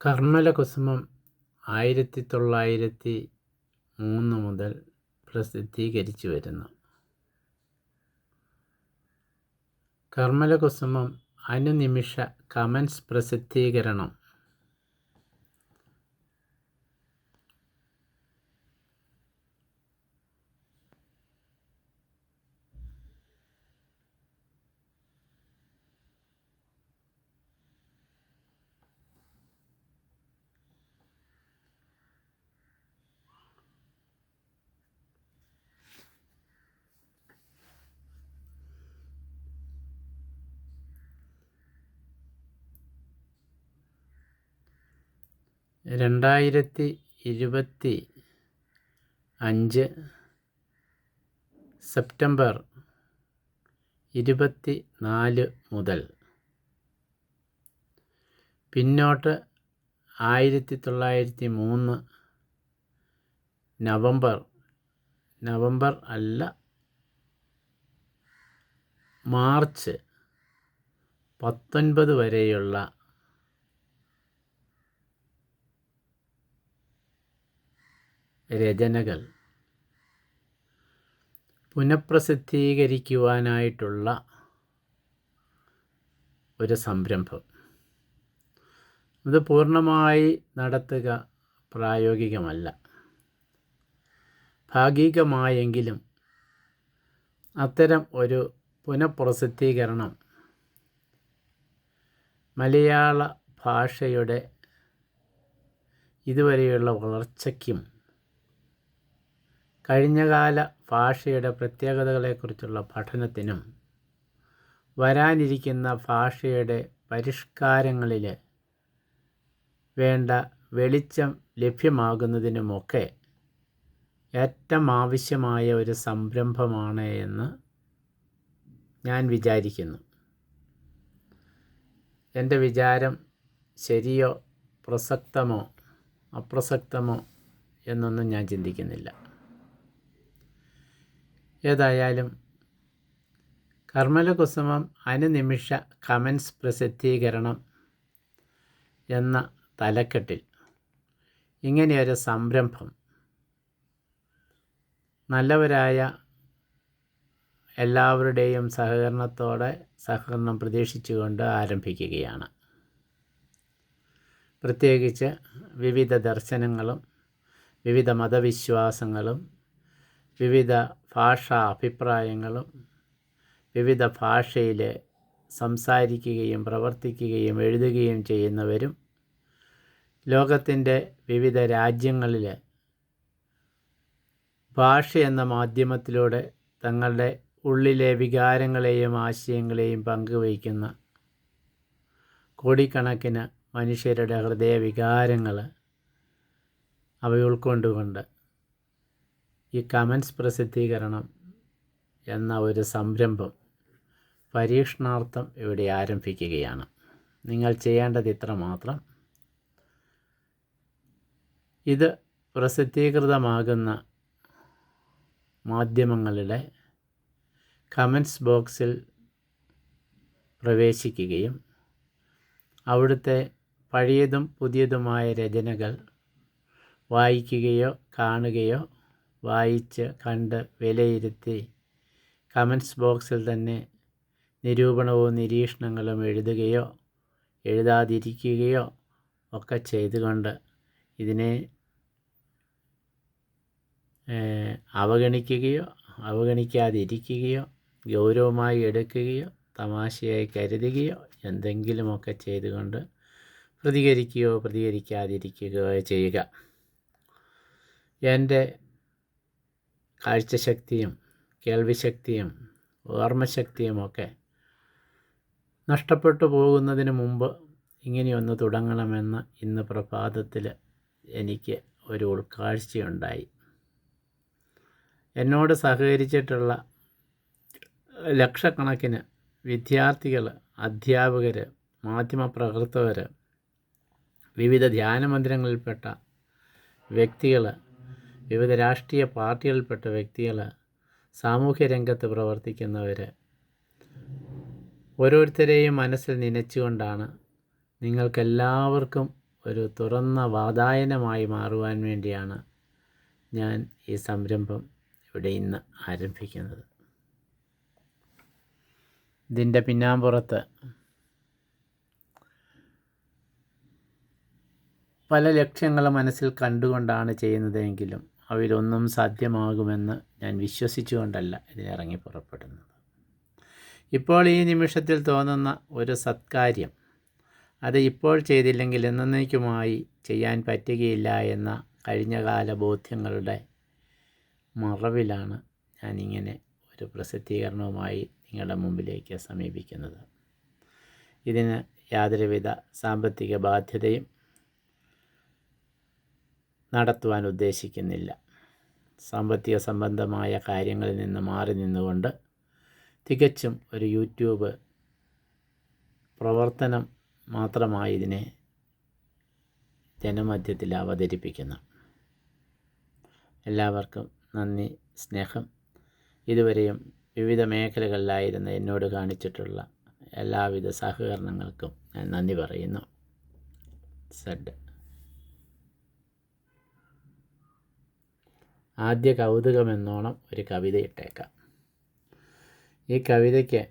കർമ്മലകുസുമം ആയിരത്തി തൊള്ളായിരത്തി മൂന്ന് മുതൽ പ്രസിദ്ധീകരിച്ചു വരുന്നു. കർമ്മലകുസുമം അനുനിമിഷ കമൻസ് പ്രസിദ്ധീകരണം രണ്ടായിരത്തി ഇരുപത്തി അഞ്ച് സെപ്റ്റംബർ ഇരുപത്തി നാല് മുതൽ പിന്നോട്ട് ആയിരത്തി തൊള്ളായിരത്തി മൂന്ന് നവംബർ നവംബർ അല്ല മാർച്ച് പത്തൊൻപത് വരെയുള്ള രചനകൾ. പുനഃപ്രസിദ്ധീകരിക്കുവാനായിട്ടുള്ള ഒരു സംരംഭം. ഇത് പൂർണമായി നടത്തുക പ്രായോഗികമല്ല. ഭാഗികമായെങ്കിലും അത്തരം ഒരു പുനഃപ്രസിദ്ധീകരണം മലയാള ഭാഷയുടെ ഇതുവരെയുള്ള വളർച്ചയ്ക്കും കഴിഞ്ഞകാല ഭാഷയുടെ പ്രത്യേകതകളെക്കുറിച്ചുള്ള പഠനത്തിനും വരാനിരിക്കുന്ന ഭാഷയുടെ പരിഷ്കാരങ്ങളിൽ വേണ്ട വെളിച്ചം ലഭ്യമാകുന്നതിനുമൊക്കെ ഏറ്റവും ആവശ്യമായ ഒരു സംരംഭമാണ് എന്ന് ഞാൻ വിചാരിക്കുന്നു. എന്റെ വിചാരം ശരിയോ പ്രസക്തമോ അപ്രസക്തമോ എന്നൊന്നും ഞാൻ ചിന്തിക്കുന്നില്ല. ഏതായാലും കർമ്മലകുസുമം അനുനിമിഷ കമൻസ് പ്രസിദ്ധീകരണം എന്ന തലക്കെട്ടിൽ ഇങ്ങനെയൊരു സംരംഭം. നല്ലവരായ എല്ലാവരുടെയും സഹകരണത്തോടെ സഹകരണം പ്രതീക്ഷിച്ചുകൊണ്ട് ആരംഭിക്കുകയാണ്. പ്രത്യേകിച്ച് വിവിധ ദർശനങ്ങളും വിവിധ മതവിശ്വാസങ്ങളും വിവിധ ഭാഷാ അഭിപ്രായങ്ങളും വിവിധ ഭാഷയിൽ സംസാരിക്കുകയും പ്രവർത്തിക്കുകയും എഴുതുകയും ചെയ്യുന്നവരും ലോകത്തിന്റെ വിവിധ രാജ്യങ്ങളിൽ ഭാഷ എന്ന മാധ്യമത്തിലൂടെ തങ്ങളുടെ ഉള്ളിലെ വികാരങ്ങളെയും ആശയങ്ങളെയും പങ്കുവയ്ക്കുന്ന കോടിക്കണക്കിന് മനുഷ്യരുടെ ഹൃദയ വികാരങ്ങൾ അവ ഉൾക്കൊണ്ടുകൊണ്ട് ഈ കമൻസ് പ്രസിദ്ധീകരണം എന്ന ഒരു സംരംഭം പരീക്ഷണാർത്ഥം ഇവിടെ ആരംഭിക്കുകയാണ്. നിങ്ങൾ ചെയ്യേണ്ടത് ഇത്ര മാത്രം. ഇത് പ്രസിദ്ധീകൃതമാകുന്ന മാധ്യമങ്ങളുടെ കമൻസ് ബോക്സിൽ പ്രവേശിക്കുകയും അവിടുത്തെ പഴയതും പുതിയതുമായ രചനകൾ വായിക്കുകയോ കാണുകയോ വായിച്ച് കണ്ട് വിലയിരുത്തി. കമൻസ് ബോക്സിൽ തന്നെ നിരൂപണവും നിരീക്ഷണങ്ങളും എഴുതുകയോ എഴുതാതിരിക്കുകയോ ഒക്കെ ചെയ്തുകൊണ്ട് ഇതിനെ അവഗണിക്കുകയോ അവഗണിക്കാതിരിക്കുകയോ ഗൗരവമായി എടുക്കുകയോ തമാശയായി കരുതുകയോ എന്തെങ്കിലുമൊക്കെ ചെയ്തുകൊണ്ട് പ്രതികരിക്കുകയോ പ്രതികരിക്കാതിരിക്കുകയോ ചെയ്യുക. എന്റെ കാഴ്ചശക്തിയും കേൾവിശക്തിയും ഓർമ്മശക്തിയുമൊക്കെ നഷ്ടപ്പെട്ടു പോകുന്നതിന് മുമ്പ് ഇങ്ങനെയൊന്ന് തുടങ്ങണമെന്ന് ഇന്ന് പ്രഭാതത്തിൽ എനിക്ക് ഒരു ഉൾക്കാഴ്ചയുണ്ടായി. എന്നോട് സഹകരിച്ചിട്ടുള്ള ലക്ഷക്കണക്കിന് വിദ്യാർത്ഥികൾ അധ്യാപകർ മാധ്യമപ്രവർത്തകർ വിവിധ ധ്യാനമന്ദിരങ്ങളിൽപ്പെട്ട വ്യക്തികൾ വിവിധ രാഷ്ട്രീയ പാർട്ടികളിൽപ്പെട്ട വ്യക്തികൾ സാമൂഹ്യ രംഗത്ത് പ്രവർത്തിക്കുന്നവർ ഓരോരുത്തരെയും മനസ്സിൽ നനച്ചുകൊണ്ടാണ് നിങ്ങൾക്കെല്ലാവർക്കും ഒരു തുറന്ന വാതായനമായി മാറുവാൻ വേണ്ടിയാണ് ഞാൻ ഈ സംരംഭം ഇവിടെ ഇന്ന് ആരംഭിക്കുന്നത്. ഇതിന്റെ പിന്നാമ്പുറത്ത് പല ലക്ഷ്യങ്ങൾ മനസ്സിൽ കണ്ടുകൊണ്ടാണ് ചെയ്യുന്നതെങ്കിലും അവയിലൊന്നും സാധ്യമാകുമെന്ന് ഞാൻ വിശ്വസിച്ചുകൊണ്ടല്ല ഇതിനിറങ്ങി പുറപ്പെടുന്നത്. ഇപ്പോൾ ഈ നിമിഷത്തിൽ തോന്നുന്ന ഒരു സത്കാര്യം അത് ഇപ്പോൾ ചെയ്തില്ലെങ്കിൽ എന്നേക്കുമായി ചെയ്യാൻ പറ്റുകയില്ല എന്ന കഴിഞ്ഞകാല ബോധ്യങ്ങളുടെ മറവിലാണ് ഞാനിങ്ങനെ ഒരു പ്രസിദ്ധീകരണവുമായി നിങ്ങളുടെ മുമ്പിലേക്ക് സമീപിക്കുന്നത്. ഇതിന് യാതൊരുവിധ സാമ്പത്തിക ബാധ്യതയും നടത്തുവാൻ ഉദ്ദേശിക്കുന്നില്ല. സാമ്പത്തിക സംബന്ധമായ കാര്യങ്ങളിൽ നിന്ന് മാറി നിന്നുകൊണ്ട് തികച്ചും ഒരു യൂട്യൂബ് പ്രവർത്തനം മാത്രമായി ഇതിനെ ജനമധ്യത്തിൽ അവതരിപ്പിക്കുന്നു. എല്ലാവർക്കും നന്ദി സ്നേഹം. ഇതുവരെയും വിവിധ മേഖലകളിലായിരുന്ന എന്നോട് കാണിച്ചിട്ടുള്ള എല്ലാവിധ സഹകരണങ്ങൾക്കും ഞാൻ നന്ദി പറയുന്നു. സെഡ്. ആദ്യ കൗതുകമെന്നോണം ഒരു കവിത ഇട്ടേക്കാം. ഈ കവിതയ്ക്ക്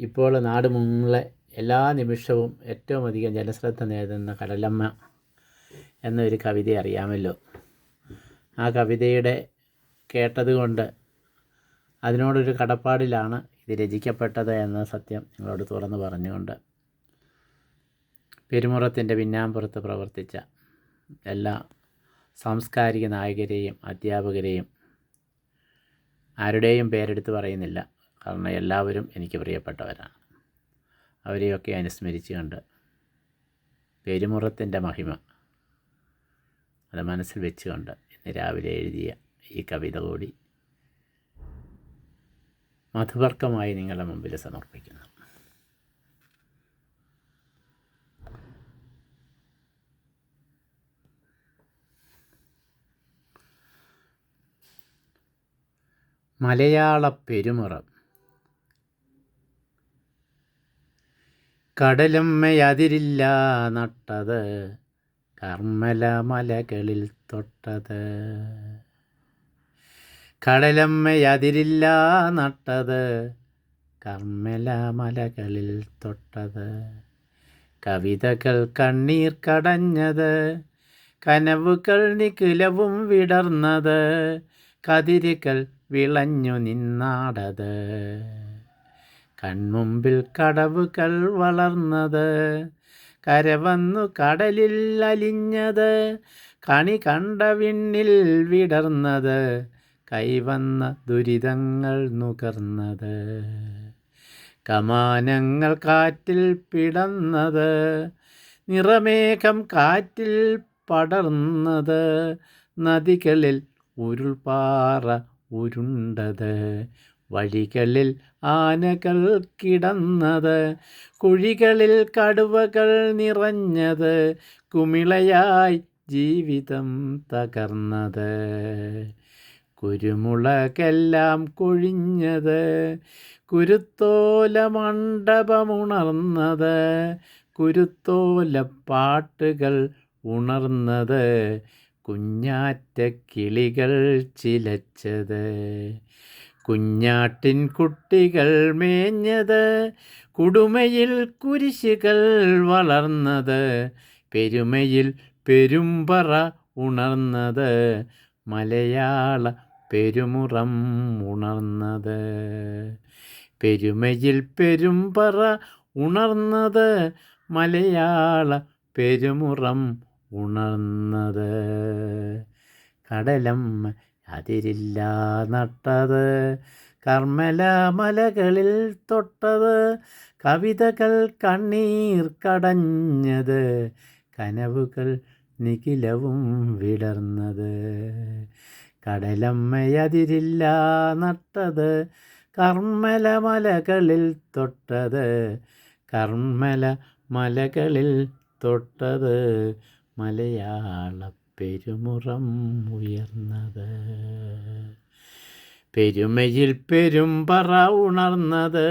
ഇപ്പോൾ നാട് മുങ്ങളെ എല്ലാ നിമിഷവും ഏറ്റവും അധികം ജനശ്രദ്ധ നേടുന്ന കടലമ്മ എന്നൊരു കവിത അറിയാമല്ലോ. ആ കവിതയുടെ കേട്ടതുകൊണ്ട് അതിനോടൊരു കടപ്പാടിലാണ് ഇത് രചിക്കപ്പെട്ടത് എന്ന സത്യം നിങ്ങളോട് തുറന്നു പറഞ്ഞുകൊണ്ട് പെരുമുറത്തിന്റെ പിന്നാമ്പുറത്ത് പ്രവർത്തിച്ച എല്ലാ സാംസ്കാരിക നായകരെയും അധ്യാപകരെയും ആരുടെയും പേരെടുത്ത് പറയുന്നില്ല. കാരണം എല്ലാവരും എനിക്ക് പ്രിയപ്പെട്ടവരാണ്. അവരെയൊക്കെ അനുസ്മരിച്ചുകൊണ്ട് പെരുമുറത്തിന്റെ മഹിമ അത് മനസ്സിൽ വെച്ചുകൊണ്ട് ഇന്ന് രാവിലെ എഴുതിയ ഈ കവിത കൂടി മധുവർക്കമായി നിങ്ങളുടെ മുമ്പിൽ സമർപ്പിക്കുന്നു. മലയാള പെരുമുറം. കടലമ്മയതിരില്ല നട്ടത്. കർമ്മല മലകളിൽ തൊട്ടത്. കടലമ്മയതിരില്ല നട്ടത്. കർമ്മല മലകളിൽ തൊട്ടത്. കവിതകൾ കണ്ണീർ കടഞ്ഞത്. കനവുകൾ നികുലവും വിടർന്നത്. കതിരുകൾ വിളഞ്ഞു നിന്നാടത്. കൺമുമ്പിൽ കടവുകൾ വളർന്നത്. കരവന്നു കടലിൽ അലിഞ്ഞത്. കണി കണ്ട വിണ്ണിൽ വിടർന്നത്. കൈവന്ന ദുരിതങ്ങൾ നുകർന്നത്. കമാനങ്ങൾ കാറ്റിൽ പിടന്നത്. നിറമേഘം കാറ്റിൽ പടർന്നത്. നദികളിൽ ഉരുൾപാറ ഉരുണ്ടത്. വഴികളിൽ ആനകൾ കിടന്നത്. കുഴികളിൽ കടുവകൾ നിറഞ്ഞത്. കുമിളയായി ജീവിതം തകർന്നത്. കുരുമുളകെല്ലാം കൊഴിഞ്ഞത്. കുരുത്തോല മണ്ഡപമുണർന്നത് കുരുത്തോല പാട്ടുകൾ ഉണർന്നത്. കുഞ്ഞാറ്റ കിളികൾ ചിലച്ചത്. കുഞ്ഞാട്ടിൻ കുട്ടികൾ മേഞ്ഞത്. കുടുമയിൽ കുരിശുകൾ വളർന്നത്. പെരുമയിൽ പെരുമ്പറ ഉണർന്നത്. മലയാള പെരുമുറം ഉണർന്നത്. പെരുമയിൽ പെരുമ്പറ ഉണർന്നത്. മലയാള പെരുമുറം ഉണർന്നത്. കടലം അതിരില്ല നട്ടത്. കർമ്മല മലകളിൽ തൊട്ടത്. കവിതകൾ കണ്ണീർ കടഞ്ഞത്. കനവുകൾ നിഖിലവും വിടർന്നത്. കടലമ്മയതിരില്ല നട്ടത്. കർമ്മല മലകളിൽ തൊട്ടത്. കർമ്മല മലകളിൽ തൊട്ടത്. മലയാള പെരുമുറം ഉയർന്നത്. പെരുമയിൽ പെരുമ്പറ ഉണർന്നത്.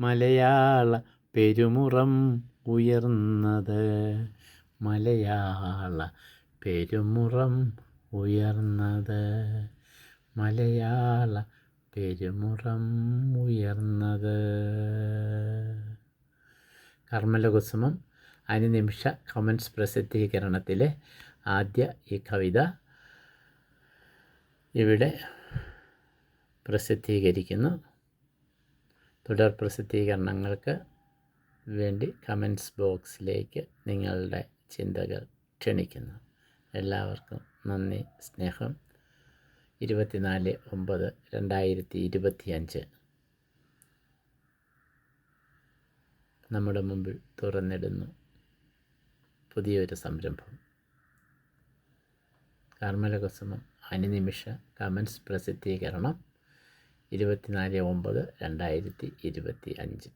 മലയാള പെരുമുറം ഉയർന്നത്. മലയാള പെരുമുറം ഉയർന്നത്. മലയാള പെരുമുറം ഉയർന്നത്. കർമ്മലകുസുമം അനുനിമിഷ കമൻസ് പ്രസിദ്ധീകരണത്തിലെ ആദ്യ ഈ കവിത ഇവിടെ പ്രസിദ്ധീകരിക്കുന്നു. തുടർ പ്രസിദ്ധീകരണങ്ങൾക്ക് വേണ്ടി കമൻസ് ബോക്സിലേക്ക് നിങ്ങളുടെ ചിന്തകൾ ക്ഷണിക്കുന്നു. എല്ലാവർക്കും നന്ദി സ്നേഹം. ഇരുപത്തിനാല് ഒമ്പത് രണ്ടായിരത്തി ഇരുപത്തിയഞ്ച് നമ്മുടെ മുമ്പിൽ തുറന്നിടുന്നു. പുതിയൊരു സംരംഭം. കാർമലകുസുമം അനുനിമിഷ കമൻസ് പ്രസിദ്ധീകരണം ഇരുപത്തിനാല് ഒമ്പത് രണ്ടായിരത്തി ഇരുപത്തി അഞ്ച്